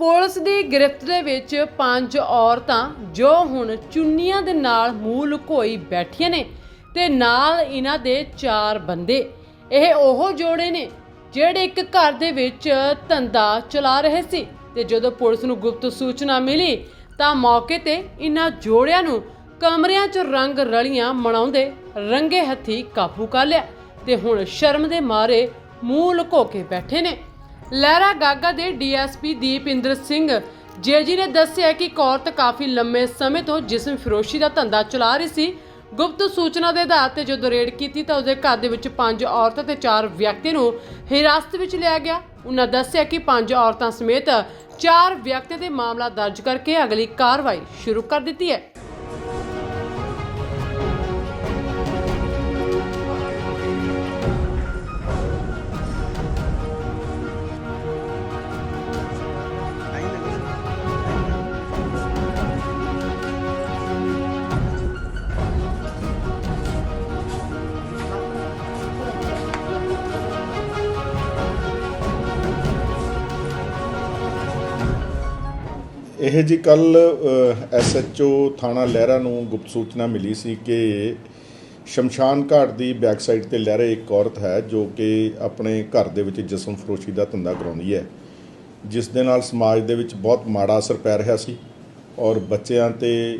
Police ਦੀ ਗ੍ਰਿਫਤ ਦੇ ਵਿੱਚ ਪੰਜ ਔਰਤਾਂ ਜੋ ਹੁਣ ਚੁੰਨੀਆਂ ਦੇ ਨਾਲ ਮੂੰਹ ਲੁਕੋਈ ਬੈਠੀਆਂ ਨੇ ਤੇ ਨਾਲ ਇਹਨਾਂ ਦੇ ਚਾਰ ਬੰਦੇ। ਇਹ ਉਹ ਜੋੜੇ ਨੇ ਜਿਹੜੇ ਇੱਕ ਘਰ ਦੇ ਵਿੱਚ ਧੰਦਾ ਚਲਾ ਰਹੇ ਸੀ ਤੇ ਜਦੋਂ ਪੁਲਿਸ ਨੂੰ ਗੁਪਤ ਸੂਚਨਾ ਮਿਲੀ ਤਾਂ ਮੌਕੇ ਤੇ ਇਹਨਾਂ ਜੋੜਿਆਂ ਨੂੰ ਕਮਰਿਆਂ 'ਚ ਰੰਗ ਰਲੀਆਂ ਮਨਾਉਂਦੇ ਰੰਗੇ ਹੱਥੀ ਕਾਬੂ ਕਰ ਲਿਆ ਤੇ ਹੁਣ ਸ਼ਰਮ ਦੇ ਮਾਰੇ ਮੂੰਹ ਲੁਕੋ ਕੇ ਬੈਠੇ ਨੇ। ਲਹਿਰਾ ਗਾਗਾ ਦੇ ਡੀਐਸਪੀ ਦੀਪਿੰਦਰ ਸਿੰਘ। ਜੇਜੀ ਨੇ ਦੱਸਿਆ ਕਿ ਇੱਕ ਔਰਤ ਕਾਫੀ ਲੰਮੇ ਸਮੇਂ ਤੋਂ ਜਿਸਮ ਫਿਰੋਸ਼ੀ ਦਾ ਧੰਦਾ ਚਲਾ ਰਹੀ ਸੀ, ਗੁਪਤ ਸੂਚਨਾ ਦੇ ਆਧਾਰ ਤੇ ਜਦੋਂ ਰੇਡ ਕੀਤੀ ਤਾਂ ਉਸਦੇ ਘਰ ਦੇ ਵਿੱਚ ਪੰਜ ਔਰਤਾਂ ਤੇ ਚਾਰ ਵਿਅਕਤੀ ਨੂੰ ਹਿਰਾਸਤ ਵਿੱਚ ਲਿਆ ਗਿਆ। ਉਹਨਾਂ ਦੱਸਿਆ ਕਿ ਪੰਜ ਔਰਤਾਂ ਸਮੇਤ ਚਾਰ ਵਿਅਕਤੀਆਂ ਦੇ ਮਾਮਲਾ ਦਰਜ ਕਰਕੇ ਅਗਲੀ ਕਾਰਵਾਈ ਸ਼ੁਰੂ ਕਰ ਦਿੱਤੀ ਹੈ। ਇਹ ਜੀ ਕੱਲ ਐਸਐਚਓ ਥਾਣਾ ਲਹਿਰਾ ਨੂੰ ਗੁਪਤ ਸੂਚਨਾ ਮਿਲੀ ਸੀ ਕਿ ਸ਼ਮਸ਼ਾਨ ਘਾਟ ਦੀ ਬੈਕ ਸਾਈਡ ਤੇ ਲਹਿਰੇ ਇੱਕ ਔਰਤ ਹੈ ਜੋ ਕਿ ਆਪਣੇ ਘਰ ਦੇ ਵਿੱਚ ਜਿਸਮ ਫਰੋਸ਼ੀ ਦਾ ਧੰਦਾ ਕਰਾਉਂਦੀ ਹੈ। ਜਿਸ ਦੇ ਨਾਲ ਸਮਾਜ ਦੇ ਵਿੱਚ ਬਹੁਤ ਮਾੜਾ ਅਸਰ ਪੈ ਰਿਹਾ ਸੀ ਔਰ ਬੱਚਿਆਂ ਤੇ,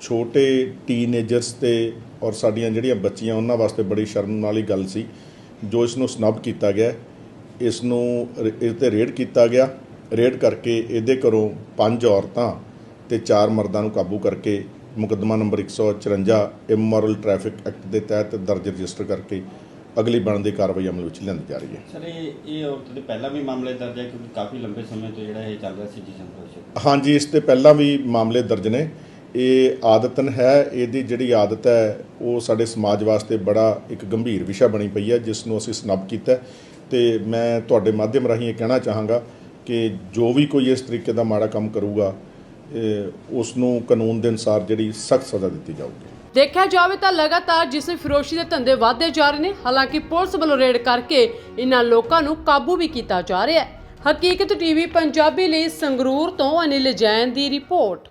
ਛੋਟੇ ਟੀਨੇਜਰਸ ਤੇ ਔਰ ਸਾਡੀਆਂ ਜਿਹੜੀਆਂ ਬੱਚੀਆਂ, ਉਹਨਾਂ ਵਾਸਤੇ ਬੜੀ ਸ਼ਰਮ ਵਾਲੀ ਗੱਲ ਸੀ, ਜੋ ਇਸ ਨੂੰ ਸਨਬ ਕੀਤਾ ਗਿਆ। ਇਸ ਨੂੰ ਰ- ਇਸ ਤੇ ਰੇਡ ਕੀਤਾ ਗਿਆ। ਰੇਡ ਕਰਕੇ ਇਹਦੇ ਘਰੋਂ ਪੰਜ ਔਰਤਾਂ ਤੇ ਚਾਰ ਮਰਦਾਂ ਨੂੰ ਕਾਬੂ ਕਰਕੇ ਮੁਕੱਦਮਾ ਨੰਬਰ 154 ਇਮੋਰਲ ਟ੍ਰੈਫਿਕ ਐਕਟ ਦੇ ਤਹਿਤ ਦਰਜ ਰਜਿਸਟਰ ਕਰਕੇ ਅਗਲੀ ਬਣਦੀ ਕਾਰਵਾਈ ਅਮਲ ਵਿੱਚ ਲਿਆਂਦੀ ਜਾ ਰਹੀ ਹੈ। ਸਰ ਇਹ ਇਹ ਔਰਤ ਦੇ ਪਹਿਲਾਂ ਵੀ ਮਾਮਲੇ ਦਰਜ ਹੈ ਕਿਉਂਕਿ ਕਾਫੀ ਲੰਬੇ ਸਮੇਂ ਤੋਂ ਜਿਹੜਾ ਇਹ ਚੱਲ ਰਿਹਾ ਸੀ ਜਿਸਮ ਫਰੋਸ਼ ਹਾਂਜੀ ਇਸ ਤੇ ਪਹਿਲਾਂ ਵੀ ਮਾਮਲੇ ਦਰਜ ਨੇ। ਇਹ ਆਦਤਨ ਹੈ ਇਹਦੀ ਜਿਹੜੀ ਆਦਤ ਹੈ ਉਹ ਸਾਡੇ ਸਮਾਜ ਵਾਸਤੇ ਬੜਾ ਇੱਕ ਗੰਭੀਰ ਵਿਸ਼ਾ ਬਣੀ ਪਈ ਹੈ ਜਿਸ ਨੂੰ ਅਸੀਂ ਸਨੱਬ ਕੀਤਾ ਤੇ ਮੈਂ ਤੁਹਾਡੇ ਮਾਧਿਅਮ ਰਾਹੀਂ ਇਹ ਕਹਿਣਾ ਚਾਹਾਂਗਾ ਕਿ ਜੋ ਵੀ ਕੋਈ ਇਸ ਤਰੀਕੇ ਦਾ ਮਾੜਾ ਕੰਮ ਕਰੂਗਾ ਉਸ ਨੂੰ ਕਾਨੂੰਨ ਦੇ ਅਨੁਸਾਰ ਜਿਹੜੀ ਸਖਤ ਸਜ਼ਾ ਦਿੱਤੀ ਜਾਊਗੀ। ਦੇਖਿਆ ਜਾਵੇ ਤਾਂ ਲਗਾਤਾਰ ਜਿਸਮ ਫਿਰੋਸ਼ੀ ਦੇ ਧੰਦੇ ਵਧਦੇ ਜਾ ਰਹੇ ਨੇ, ਹਾਲਾਂਕਿ ਪੁਲਿਸ ਵੱਲੋਂ ਰੇਡ ਕਰਕੇ ਇਹਨਾਂ ਲੋਕਾਂ ਨੂੰ ਕਾਬੂ ਵੀ ਕੀਤਾ ਜਾ ਰਿਹਾ ਹੈ। ਹਕੀਕਤ ਟੀਵੀ ਪੰਜਾਬੀ ਲਈ ਸੰਗਰੂਰ ਤੋਂ ਅਨਿਲ ਜੈਨ ਦੀ ਰਿਪੋਰਟ।